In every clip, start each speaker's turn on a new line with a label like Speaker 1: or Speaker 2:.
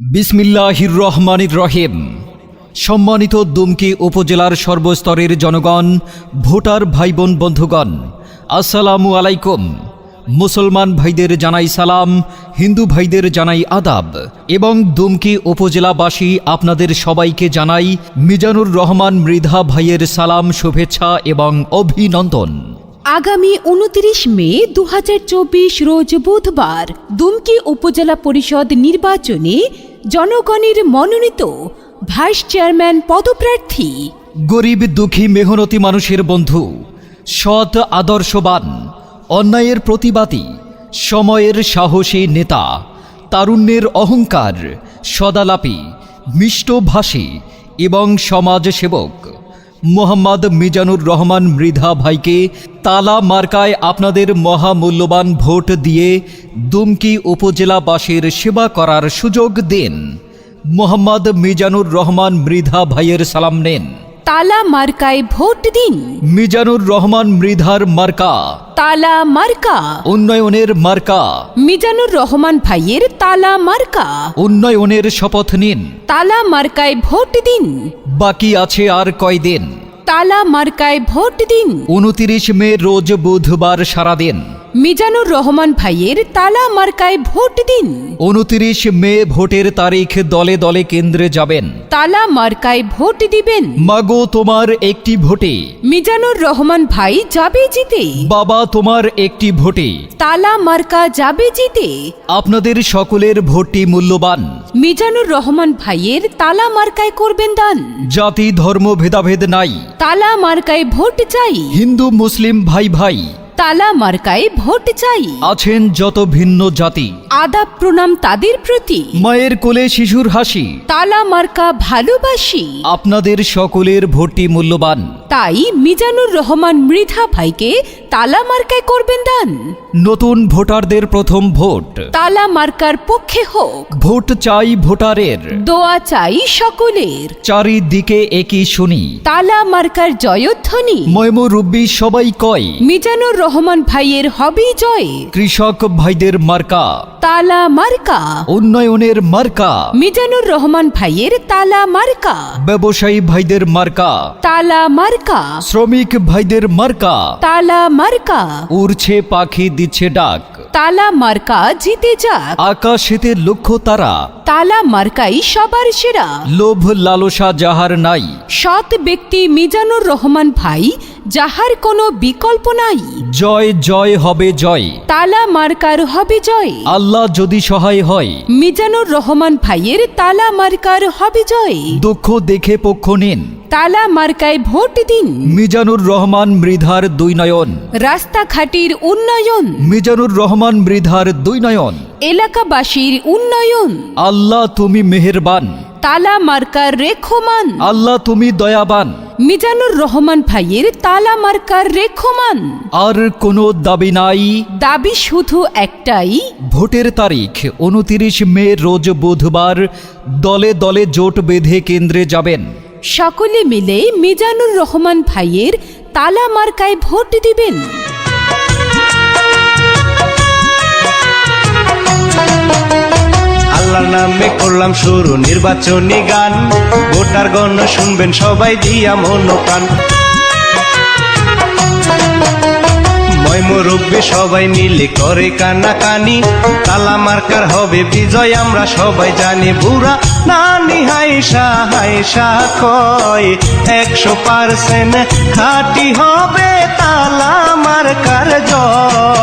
Speaker 1: বিসমিল্লাহির রহমানির রহিম। সম্মানিত দুমকি উপজেলার সর্বস্তরের জনগণ, ভোটার ভাই বোন বন্ধুগণ, আসসালামু আলাইকুম। মুসলমান ভাইদের জানাই সালাম, হিন্দু ভাইদের জানাই আদাব এবং দুমকি উপজেলাবাসী আপনাদের সবাইকে জানাই মিজানুর রহমান মৃধা ভাইয়ের সালাম, শুভেচ্ছা এবং অভিনন্দন।
Speaker 2: আগামী উনত্রিশ মে দু হাজার চব্বিশ রোজ বুধবার দুমকি উপজেলা পরিষদ নির্বাচনে জনগণের মনোনীত ভাইস চেয়ারম্যান পদপ্রার্থী।
Speaker 1: গরিব দুঃখী মেহনতি মানুষের বন্ধু, সৎ আদর্শবান, অন্যায়ের প্রতিবাদী, সময়ের সাহসী নেতা, তারুণ্যের অহংকার, সদালাপি, মিষ্টভাষী এবং সমাজসেবক। মোহাম্মদ মিজানুর রহমান মৃধা ভাইকে তালা মার্কায় আপনাদের মহামূল্যবান ভোট দিয়ে দুমকি উপজেলাবাসীর সেবা করার সুযোগ দিন। মোহাম্মদ মিজানুর রহমান মৃধা ভাইয়ের সালাম নেন।
Speaker 2: তালা মার্কায় ভোট দিন।
Speaker 1: মিজানুর রহমান মৃধার মার্কা।
Speaker 2: তালা মার্কা।
Speaker 1: উন্নয়নের মার্কা।
Speaker 2: মিজানুর রহমান ভাইয়ের তালা মার্কা।
Speaker 1: উন্নয়নের শপথ নিন।
Speaker 2: তালা মার্কায় ভোট দিন।
Speaker 1: বাকি আছে আর কয়দিন?
Speaker 2: তালা মার্কায় ভোট দিন।
Speaker 1: উনতিরিশ মে রোজ বুধবার সারাদিন
Speaker 2: মিজানুর রহমান ভাইয়ের তালা মার্কায় ভোট দিন।
Speaker 1: উনতিরিশ মে ভোটের তারিখ দলে দলে কেন্দ্রে যাবেন।
Speaker 2: তালা মার্কায় ভোট দিবেন।
Speaker 1: মাগো তোমার একটি ভোটে।
Speaker 2: মিজানুর রহমান ভাই যাবে জিতে।
Speaker 1: বাবা তোমার একটি ভোটে।
Speaker 2: তালা মার্কা যাবে জিতে।
Speaker 1: আপনাদের সকলের ভোটটি মূল্যবান।
Speaker 2: মিজানুর রহমান ভাইয়ের তালা মার্কায় করবেন দান।
Speaker 1: জাতি ধর্ম ভেদাভেদ নাই।
Speaker 2: তালা মার্কায় ভোট চাই।
Speaker 1: হিন্দু মুসলিম ভাই ভাই।
Speaker 2: তালা মার্কায় ভোট চাই।
Speaker 1: আছেন যত ভিন্ন জাতি।
Speaker 2: আদাব প্রণাম তাদের প্রতি।
Speaker 1: মায়ের কোলে শিশুর হাসি।
Speaker 2: তালা মার্কা ভালোবাসি।
Speaker 1: আপনাদের সকলের ভোটটি মূল্যবান।
Speaker 2: তাই মিজানুর রহমান মৃধা ভাইকে তালা মার্কায় করবেন দান।
Speaker 1: নতুন ভোটারদের প্রথম ভোট।
Speaker 2: তালা মার্কার পক্ষে হোক।
Speaker 1: ভোট চাই ভোটারের।
Speaker 2: দোয়া চাই সকলের।
Speaker 1: চারিদিকে একই শুনি।
Speaker 2: তালা মার্কার জয়ধ্বনি।
Speaker 1: ময়মরুব্বি সবাই কয়।
Speaker 2: মিজানুর রহমান ভাইয়ের হবি জয়।
Speaker 1: কৃষক ভাইদের মার্কা।
Speaker 2: তালা মার্কা।
Speaker 1: উন্নয়নের মার্কা।
Speaker 2: মিজানুর রহমান ভাইয়ের তালা মার্কা।
Speaker 1: ব্যবসায়ী ভাইদের মার্কা।
Speaker 2: তালা মার্কা।
Speaker 1: শ্রমিক ভাইদের মার্কা।
Speaker 2: তালা মার্কা।
Speaker 1: উড়ছে পাখি দিচ্ছে ডাক।
Speaker 2: তালা মার্কা জিতে যাক।
Speaker 1: আকাশেতে লক্ষ্য তারা।
Speaker 2: তালা মার্কাই সবার সেরা।
Speaker 1: লোভ লালসা যাহার নাই।
Speaker 2: সৎ ব্যক্তি মিজানুর রহমান ভাই যাহার কোনো বিকল্প নাই।
Speaker 1: জয় জয় হবে জয়।
Speaker 2: তালা মার্কার হবে জয়।
Speaker 1: আল্লাহ যদি সহায় হয়।
Speaker 2: মিজানুর রহমান ভাইয়ের তালা মার্কার হবে জয়।
Speaker 1: দুঃখ দেখে পক্ষ নিন।
Speaker 2: তালা মার্কায় ভোট দিন।
Speaker 1: মিজানুর রহমান মৃধার দুই নয়ন।
Speaker 2: রাস্তাঘাটির উন্নয়ন।
Speaker 1: মিজানুর রহমান মৃধার দুই নয়ন।
Speaker 2: এলাকাবাসীর উন্নয়ন।
Speaker 1: আল্লাহ তুমি মেহেরবান।
Speaker 2: তালা মার্কার রেখমান।
Speaker 1: আল্লাহ তুমি দয়াবান।
Speaker 2: মিজানুর রহমান ভাইয়ের তালা মার্কার রেখমান।
Speaker 1: আর কোনো দাবি নাই।
Speaker 2: দাবি শুধু একটাই।
Speaker 1: ভোটের তারিখ উনতিরিশ মে রোজ বুধবার। দলে দলে জোট বেঁধে কেন্দ্রে যাবেন।
Speaker 2: সকলে মিলে মিজানুর রহমান ভাইয়ের তালা মার্কায় ভোট দিবেন।
Speaker 3: আল্লাহর নামে করলাম শুরু নির্বাচনী গান। ভোটার গণ শুনবেন, সবাই দিয়া মন প্রাণ মরুবে সবাই মিলে করে কানা কানি তালা মার্কার হবে বিজয়, আমরা সবাই জানি বুড়া। নানি হাইসা হাইসা কয়, একশো পার্সেন্ট খাটি হবে তালা মার্কার জয়।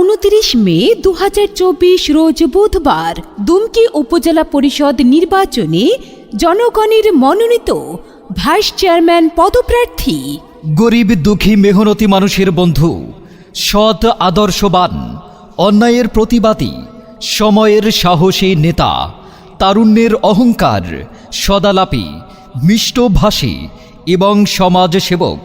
Speaker 2: উনত্রিশ মে দু হাজার চব্বিশ রোজ বুধবার দুমকি উপজেলা পরিষদ নির্বাচনে জনগণের মনোনীত ভাইস চেয়ারম্যান পদপ্রার্থী।
Speaker 1: গরিব, দুঃখী, মেহনতি মানুষের বন্ধু, সৎ, আদর্শবান, অন্যায়ের প্রতিবাদী, সময়ের সাহসী নেতা, তারুণ্যের অহংকার, সদালাপি, মিষ্টভাষী এবং সমাজসেবক।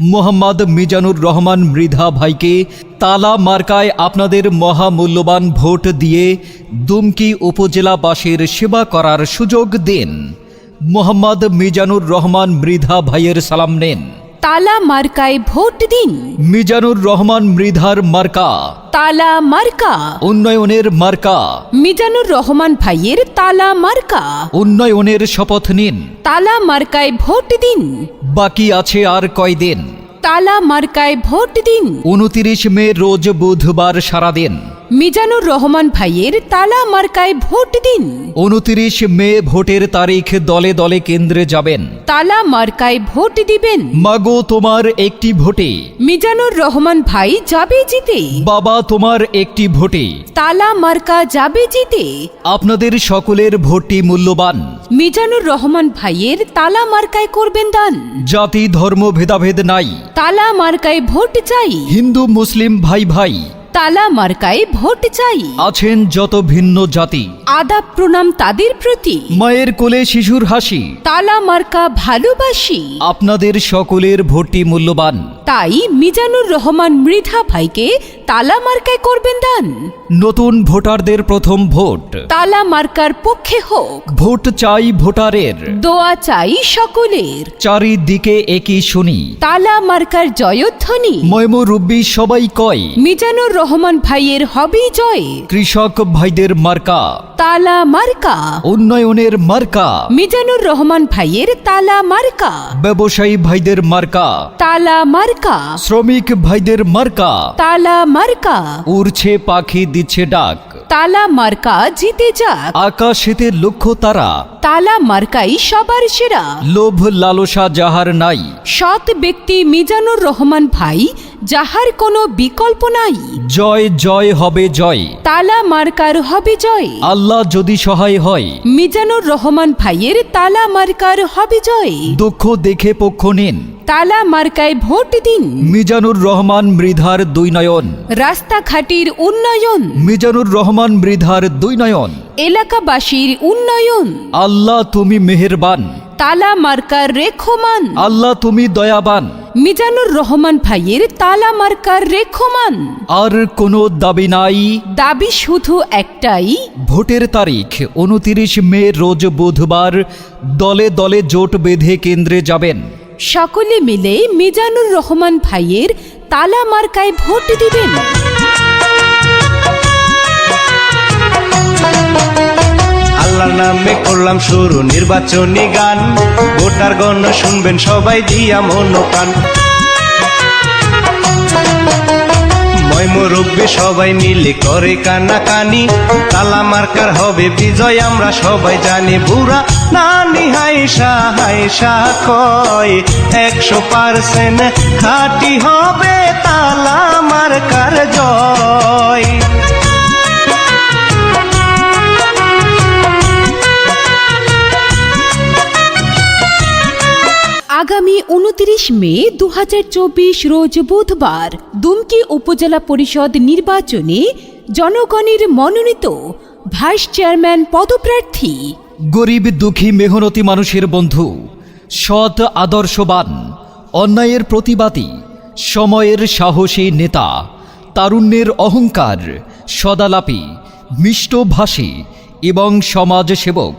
Speaker 1: মোহাম্মদ মিজানুর রহমান মৃধা ভাইকে তালা মার্কায় আপনাদের মহামূল্যবান ভোট দিয়ে দুমকি উপজেলাবাসীর সেবা করার সুযোগ দিন। মোহাম্মদ মিজানুর রহমান মৃধা ভাইয়ের সালাম নেন।
Speaker 2: তালা মার্কায় ভোট দিন।
Speaker 1: মিজানুর রহমান মৃধার মার্কা।
Speaker 2: তালা মার্কা।
Speaker 1: উন্নয়নের মার্কা।
Speaker 2: মিজানুর রহমান ভাইয়ের তালা মার্কা।
Speaker 1: উন্নয়নের শপথ নিন।
Speaker 2: তালা মার্কায় ভোট দিন।
Speaker 1: বাকি আছে আর কয়দিন?
Speaker 2: তালা মার্কায় ভোট দিন।
Speaker 1: উনতিরিশ মে রোজ বুধবার সারাদিন
Speaker 2: মিজানুর রহমান ভাইয়ের তালা মার্কায় ভোট দিন।
Speaker 1: উনতিরিশ মে ভোটের তারিখ দলে দলে কেন্দ্রে যাবেন।
Speaker 2: তালা মার্কায় ভোট দিবেন।
Speaker 1: মাগো তোমার একটি ভোটে।
Speaker 2: মিজানুর রহমান ভাই যাবে জিতে।
Speaker 1: বাবা তোমার একটি ভোটে।
Speaker 2: তালা মার্কা যাবে জিতে।
Speaker 1: আপনাদের সকলের ভোটটি মূল্যবান।
Speaker 2: মিজানুর রহমান ভাইয়ের তালা মার্কায় করবেন দান।
Speaker 1: জাতি ধর্ম ভেদাভেদ নাই।
Speaker 2: তালা মার্কায় ভোট চাই।
Speaker 1: হিন্দু মুসলিম ভাই ভাই।
Speaker 2: তালা মার্কায় ভোট চাই।
Speaker 1: আছেন যত ভিন্ন জাতি।
Speaker 2: আদাব প্রণাম তাদের প্রতি।
Speaker 1: মায়ের কোলে শিশুর হাসি।
Speaker 2: তালা মার্কা ভালোবাসি।
Speaker 1: আপনাদের সকলের ভোটটি মূল্যবান।
Speaker 2: তাই মিজানুর রহমান মৃধা ভাইকে তালা মার্কায় করবেন দান।
Speaker 1: নতুন ভোটারদের প্রথম ভোট।
Speaker 2: তালা মার্কার পক্ষে হোক।
Speaker 1: ভোট চাই ভোটারের।
Speaker 2: দোয়া চাই সকলের।
Speaker 1: চারিদিকে একই শুনি।
Speaker 2: তালা মার্কার জয়ধ্বনি।
Speaker 1: ময়মরুব্বি সবাই কয়
Speaker 2: মিজানুর রহমান ভাইয়ের হবি জয়।
Speaker 1: কৃষক ভাইদের মার্কা।
Speaker 2: তালা মার্কা।
Speaker 1: উন্নয়নের মার্কা।
Speaker 2: মিজানুর রহমান ভাইয়ের তালা মার্কা।
Speaker 1: ব্যবসায়ী ভাইদের মার্কা।
Speaker 2: তালা মার্কা।
Speaker 1: শ্রমিক ভাইদের মার্কা।
Speaker 2: তালা মার্কা?
Speaker 1: উড়ছে পাখি দিচ্ছে ডাক।
Speaker 2: তালা মার্কা জিতে যাক।
Speaker 1: আকাশেতে লক্ষ্য তারা।
Speaker 2: তালা মার্কাই সবার সেরা।
Speaker 1: লোভ লালসা যাহার নাই।
Speaker 2: সৎ ব্যক্তি মিজানুর রহমান ভাই যাহার কোনো বিকল্প নাই।
Speaker 1: জয় জয় হবে জয়।
Speaker 2: তালা মার্কার হবে জয়।
Speaker 1: আল্লাহ যদি সহায় হয়।
Speaker 2: মিজানুর রহমান ভাইয়ের তালা মার্কার হবে জয়।
Speaker 1: দুঃখ দেখে পক্ষ নিন।
Speaker 2: তালা মার্কায় ভোট দিন।
Speaker 1: মিজানুর রহমান মৃধার দুই নয়ন।
Speaker 2: রাস্তাঘাটির উন্নয়ন।
Speaker 1: মিজানুর রহমান মৃধার দুই নয়ন।
Speaker 2: এলাকাবাসীর উন্নয়ন।
Speaker 1: আল্লাহ তুমি মেহেরবান।
Speaker 2: তালা মার্কার রেখমান।
Speaker 1: আল্লাহ তুমি দয়াবান।
Speaker 2: মিজানুর রহমান ভাইয়ের তালা মার্কার রেখমান।
Speaker 1: আর কোনো দাবি নাই।
Speaker 2: দাবি শুধু একটাই।
Speaker 1: ভোটের তারিখ উনতিরিশ মে রোজ বুধবার। দলে দলে জোট বেঁধে কেন্দ্রে যাবেন।
Speaker 2: সকলে মিলে মিজানুর রহমান ভাইয়ের তালা মার্কায় ভোট দিবেন।
Speaker 3: আল্লাহর নামে করলাম শুরু নির্বাচনী গান। ভোটার গণ শুনবেন, সবাই দিয়া মন কান সবাই মিলে করে কানা কানি তালা মার্কার হবে বিজয়, আমরা সবাই জানি বুড়া। নানি হাইসা হাইসা কয়, একশো পার্সেন্ট খাটি হবে তালা মার্কার জয়।
Speaker 2: আগামী উনত্রিশ মে দু হাজার চব্বিশ রোজ বুধবার দুমকি উপজেলা পরিষদ নির্বাচনে জনগণের মনোনীত ভাইস চেয়ারম্যান পদপ্রার্থী।
Speaker 1: গরিব, দুঃখী, মেহনতি মানুষের বন্ধু, সৎ, আদর্শবান, অন্যায়ের প্রতিবাদী, সময়ের সাহসী নেতা, তারুণ্যের অহংকার, সদালাপি, মিষ্টভাষী এবং সমাজসেবক।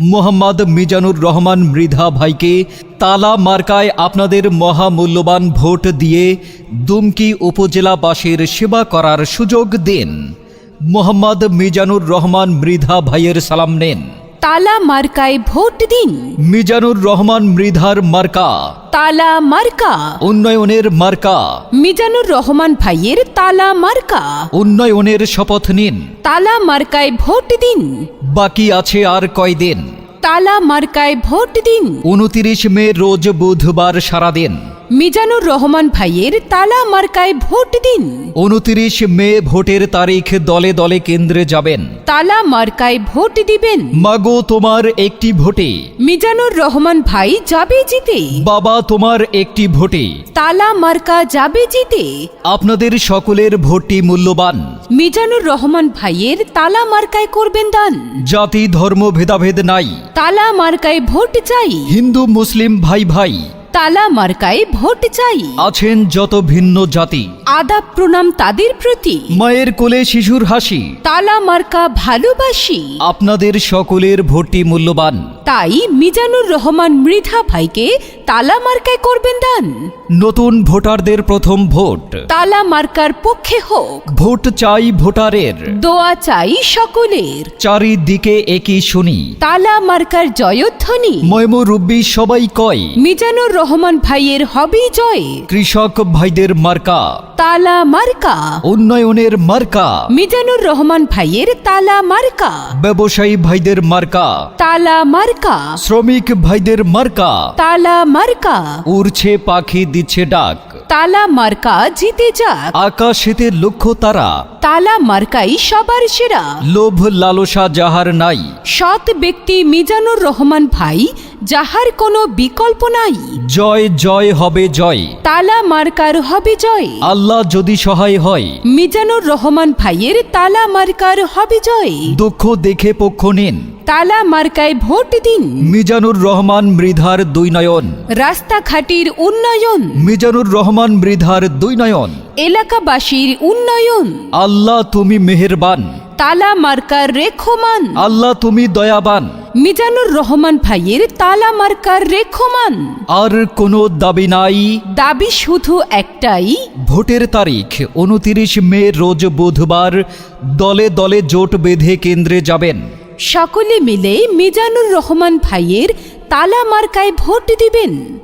Speaker 1: মোহাম্মদ মিজানুর রহমান মৃধা ভাইকে তালা মার্কায় আপনাদের মহামূল্যবান ভোট দিয়ে দুমকি উপজেলাবাসীর সেবা করার সুযোগ দিন। মোহাম্মদ মিজানুর রহমান মৃধা ভাইয়ের সালাম নেন।
Speaker 2: তালা মার্কায় ভোট দিন।
Speaker 1: মিজানুর রহমান মৃধার মার্কা।
Speaker 2: তালা মার্কা।
Speaker 1: উন্নয়নের মার্কা।
Speaker 2: মিজানুর রহমান ভাইয়ের তালা মার্কা।
Speaker 1: উন্নয়নের শপথ নিন।
Speaker 2: তালা মার্কায় ভোট দিন।
Speaker 1: বাকি আছে আর কয়দিন?
Speaker 2: তালা মার্কায় ভোট দিন।
Speaker 1: উনতিরিশ মে রোজ বুধবার সারাদিন
Speaker 2: মিজানুর রহমান ভাইয়ের তালা মার্কায় ভোট দিন।
Speaker 1: উনতিরিশ মে ভোটের তারিখ দলে দলে কেন্দ্রে যাবেন।
Speaker 2: তালা মার্কায় ভোট দিবেন।
Speaker 1: মাগো তোমার একটি ভোটে।
Speaker 2: মিজানুর রহমান ভাই যাবে জিতে।
Speaker 1: বাবা তোমার একটি ভোটে।
Speaker 2: তালা মার্কা যাবে জিতে।
Speaker 1: আপনাদের সকলের ভোটটি মূল্যবান।
Speaker 2: মিজানুর রহমান ভাইয়ের তালা মার্কায় করবেন দান।
Speaker 1: জাতি ধর্ম ভেদাভেদ নাই।
Speaker 2: তালা মার্কায় ভোট চাই।
Speaker 1: হিন্দু মুসলিম ভাই ভাই।
Speaker 2: তালা মার্কায় ভোট চাই।
Speaker 1: আছেন যত ভিন্ন জাতি।
Speaker 2: আদাব প্রণাম তাদের প্রতি।
Speaker 1: মায়ের কোলে শিশুর হাসি।
Speaker 2: তালা মার্কা ভালোবাসি।
Speaker 1: আপনাদের সকলের ভোটটি মূল্যবান।
Speaker 2: তাই মিজানুর রহমান মৃধা ভাইকে তালা মার্কায় করবেন দান।
Speaker 1: নতুন ভোটারদের প্রথম ভোট।
Speaker 2: তালা মার্কার পক্ষে হোক।
Speaker 1: ভোট চাই ভোটারের।
Speaker 2: দোয়া চাই সকলের।
Speaker 1: চারিদিকে একই শুনি।
Speaker 2: তালা মার্কার জয়ধ্বনি।
Speaker 1: ময়মুরুব্বি সবাই কয়
Speaker 2: মিজানুর রহমান ভাইয়ের হবেই জয়।
Speaker 1: কৃষক ভাইদের মার্কা।
Speaker 2: তালা মার্কা।
Speaker 1: উন্নয়নের মার্কা।
Speaker 2: মিজানুর রহমান ভাইয়ের তালা মার্কা।
Speaker 1: ব্যবসায়ী ভাইদের মার্কা।
Speaker 2: তালা মার্কা।
Speaker 1: শ্রমিক ভাইদের মার্কা।
Speaker 2: তালা মার্কা।
Speaker 1: উড়ছে পাখি দিচ্ছে ডাক।
Speaker 2: তালা মার্কা জিতে যাক।
Speaker 1: আকাশেতে লক্ষ্য তারা।
Speaker 2: তালা মার্কাই সবার সেরা।
Speaker 1: লোভ লালসা যাহার নাই।
Speaker 2: সৎ ব্যক্তি মিজানুর রহমান ভাই যাহার কোনো বিকল্প নাই।
Speaker 1: জয় জয় হবে জয়।
Speaker 2: তালা মার্কার হবে জয়।
Speaker 1: আল্লাহ যদি সহায় হয়।
Speaker 2: মিজানুর রহমান ভাইয়ের তালা মার্কার হবে জয়।
Speaker 1: দুঃখ দেখে পক্ষ নিন।
Speaker 2: তালা মার্কায় ভোট দিন।
Speaker 1: মিজানুর রহমান মৃধার দুই নয়ন।
Speaker 2: রাস্তাঘাটির উন্নয়ন।
Speaker 1: মিজানুর রহমান মৃধার দুই নয়ন।
Speaker 2: এলাকাবাসীর উন্নয়ন।
Speaker 1: আল্লাহ তুমি মেহেরবান।
Speaker 2: তালা মার্কার রেখমান।
Speaker 1: আল্লাহ তুমি দয়াবান।
Speaker 2: মিজানুর রহমান ভাইয়ের তালা মার্কার রেখমান।
Speaker 1: আর কোনো দাবি নাই।
Speaker 2: দাবি শুধু একটাই।
Speaker 1: ভোটের তারিখ উনতিরিশ মে রোজ বুধবার। দলে দলে জোট বেঁধে কেন্দ্রে যাবেন।
Speaker 2: সকলে মিলে মিজানুর রহমান ভাইয়ের তালা মার্কায় ভোট দিবেন।